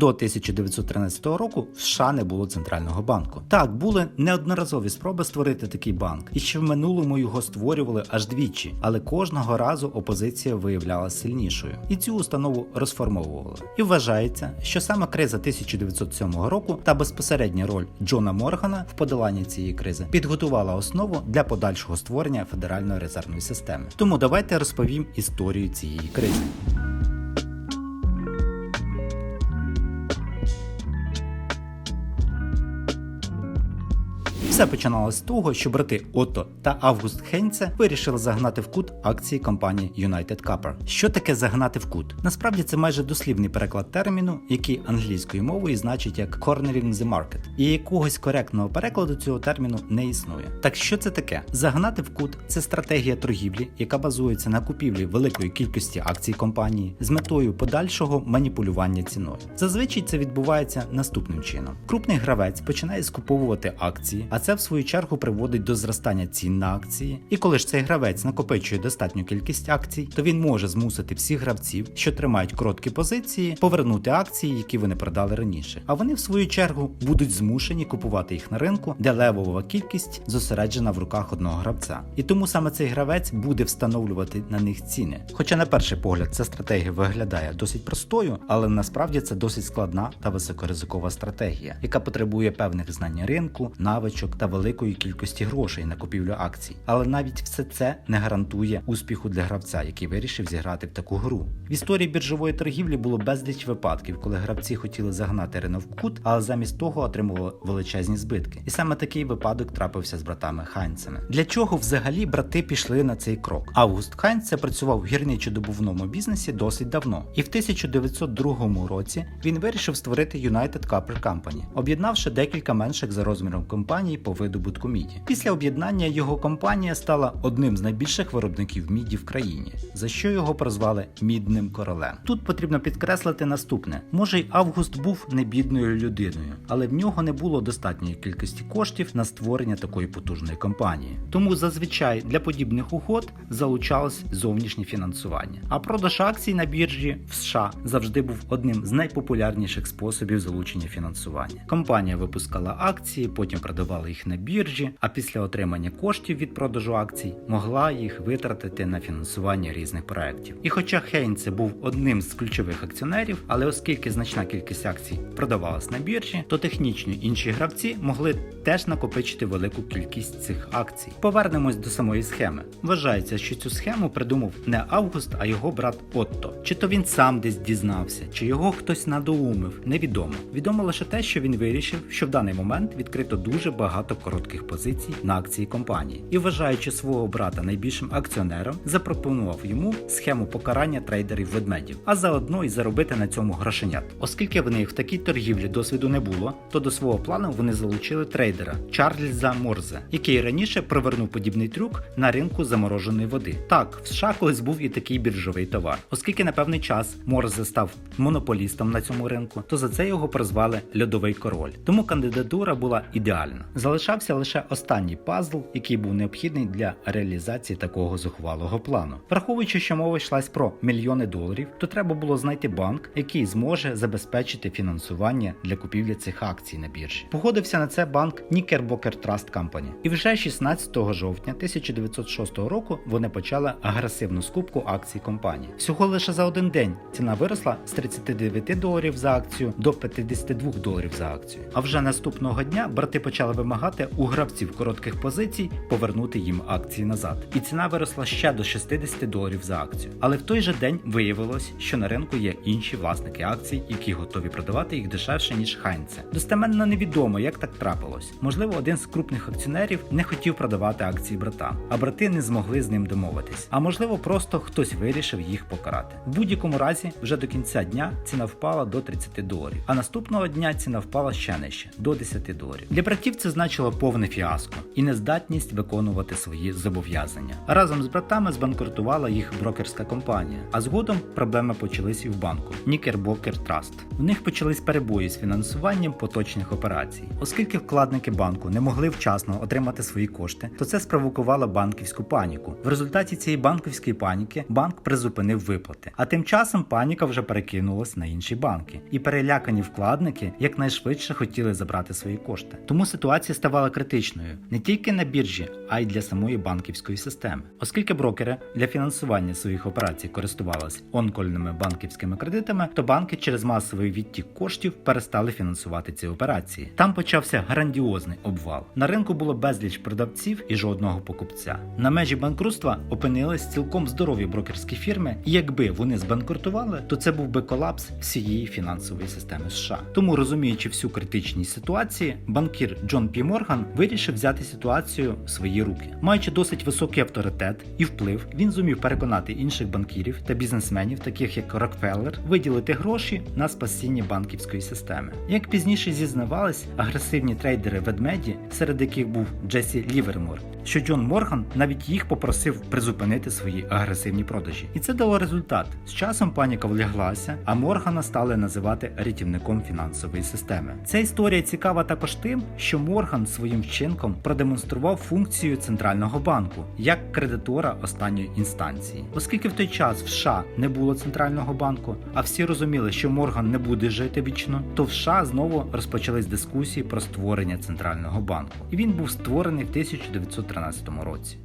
До 1913 року в США не було центрального банку. Так, були неодноразові спроби створити такий банк, і ще в минулому його створювали аж двічі, але кожного разу опозиція виявлялася сильнішою, і цю установу розформовували. І вважається, що саме криза 1907 року та безпосередня роль Джона Моргана в подоланні цієї кризи підготувала основу для подальшого створення Федеральної резервної системи. Тому давайте розповім історію цієї кризи. Все починалося з того, що брати Отто та Август Хейнце вирішили загнати в кут акції компанії United Copper. Що таке загнати в кут? Насправді це майже дослівний переклад терміну, який англійською мовою значить як cornering the market. І якогось коректного перекладу цього терміну не існує. Так що це таке? Загнати в кут це стратегія торгівлі, яка базується на купівлі великої кількості акцій компанії з метою подальшого маніпулювання ціною. Зазвичай це відбувається наступним чином: крупний гравець починає скуповувати акції, а це в свою чергу приводить до зростання цін на акції. І коли ж цей гравець накопичує достатню кількість акцій, то він може змусити всіх гравців, що тримають короткі позиції, повернути акції, які вони продали раніше. А вони в свою чергу будуть змушені купувати їх на ринку, де левова кількість зосереджена в руках одного гравця. І тому саме цей гравець буде встановлювати на них ціни. Хоча на перший погляд ця стратегія виглядає досить простою, але насправді це досить складна та високоризикова стратегія, яка потребує певних знань ринку, навичок та великої кількості грошей на купівлю акцій. Але навіть все це не гарантує успіху для гравця, який вирішив зіграти в таку гру. В історії біржової торгівлі було безліч випадків, коли гравці хотіли загнати ринок в кут, але замість того отримували величезні збитки. І саме такий випадок трапився з братами Хайнцами. Для чого взагалі брати пішли на цей крок? Август Хайнц працював в гірничодобувному бізнесі досить давно, і в 1902 році він вирішив створити United Copper Company, об'єднавши декілька менших за розміром компаній по видобутку міді. Після об'єднання його компанія стала одним з найбільших виробників міді в країні, за що його прозвали мідним королем. Тут потрібно підкреслити наступне: може й Август був не бідною людиною, але в нього не було достатньої кількості коштів на створення такої потужної компанії. Тому зазвичай для подібних угод залучалось зовнішнє фінансування. А продаж акцій на біржі в США завжди був одним з найпопулярніших способів залучення фінансування. Компанія випускала акції, потім продавала їх на біржі, а після отримання коштів від продажу акцій могла їх витратити на фінансування різних проєктів. І хоча Хейнце був одним з ключових акціонерів, але оскільки значна кількість акцій продавалась на біржі, то технічно інші гравці могли теж накопичити велику кількість цих акцій. Повернемось до самої схеми. Вважається, що цю схему придумав не Август, а його брат Отто. Чи то він сам десь дізнався, чи його хтось надоумив, невідомо. Відомо лише те, що він вирішив, що в даний момент відкрито дуже багато коротких позицій на акції компанії, і вважаючи свого брата найбільшим акціонером, запропонував йому схему покарання трейдерів ведмедів, а заодно й заробити на цьому грошенят. Оскільки в них в такій торгівлі досвіду не було, то до свого плану вони залучили трейдера Чарльза Морзе, який раніше провернув подібний трюк на ринку замороженої води. Так, в США колись був і такий біржовий товар. Оскільки на певний час Морзе став монополістом на цьому ринку, то за це його прозвали льодовий король. Тому кандидатура була ідеальна. Залишався лише останній пазл, який був необхідний для реалізації такого зухвалого плану. Враховуючи, що мова йшлась про мільйони доларів, то треба було знайти банк, який зможе забезпечити фінансування для купівлі цих акцій на біржі. Погодився на це банк Knickerbocker Trust Company. І вже 16 жовтня 1906 року вони почали агресивну скупку акцій компанії. Всього лише за один день ціна виросла з 39 доларів за акцію до 52 доларів за акцію. А вже наступного дня брати почали вимагати у гравців коротких позицій повернути їм акції назад. І ціна виросла ще до 60 доларів за акцію. Але в той же день виявилось, що на ринку є інші власники акцій, які готові продавати їх дешевше ніж Хайнце. Достеменно невідомо, як так трапилось. Можливо, один з крупних акціонерів не хотів продавати акції брата, а брати не змогли з ним домовитись. А можливо, просто хтось вирішив їх покарати. В будь-якому разі, вже до кінця дня ціна впала до 30 доларів, а наступного дня ціна впала ще нижче до 10 доларів. Для братів це значило повне фіаско і нездатність виконувати свої зобов'язання. Разом з братами збанкрутувала їх брокерська компанія, а згодом проблеми почались і в банку Knickerbocker Trust. В них почались перебої з фінансуванням поточних операцій. Оскільки вкладники банку не могли вчасно отримати свої кошти, то це спровокувало банківську паніку. В результаті цієї банківської паніки банк призупинив виплати. А тим часом паніка вже перекинулась на інші банки, і перелякані вкладники якнайшвидше хотіли забрати свої кошти. Тому ситуація ставала критичною не тільки на біржі, а й для самої банківської системи. Оскільки брокери для фінансування своїх операцій користувалися онкольними банківськими кредитами, то банки через масовий відтік коштів перестали фінансувати ці операції. Там почався грандіозний обвал. На ринку було безліч продавців і жодного покупця. На межі банкрутства опинились цілком здорові брокерські фірми, і якби вони збанкрутували, то це був би колапс всієї фінансової системи США. Тому, розуміючи всю критичність ситуації, банкір Джон Пі Морган вирішив взяти ситуацію в свої руки. Маючи досить високий авторитет і вплив, він зумів переконати інших банкірів та бізнесменів, таких як Рокфеллер, виділити гроші на спасіння банківської системи. Як пізніше зізнавались, агресивні трейдери ведмеді, серед яких був Джесі Лівермор, що Джон Морган навіть їх попросив призупинити свої агресивні продажі. І це дало результат. З часом паніка вляглася, а Моргана стали називати рятівником фінансової системи. Ця історія цікава також тим, що Морган своїм вчинком продемонстрував функцію центрального банку як кредитора останньої інстанції. Оскільки в той час в США не було центрального банку, а всі розуміли, що Морган не буде жити вічно, то в США знову розпочались дискусії про створення центрального банку. І він був створений в 1913 році.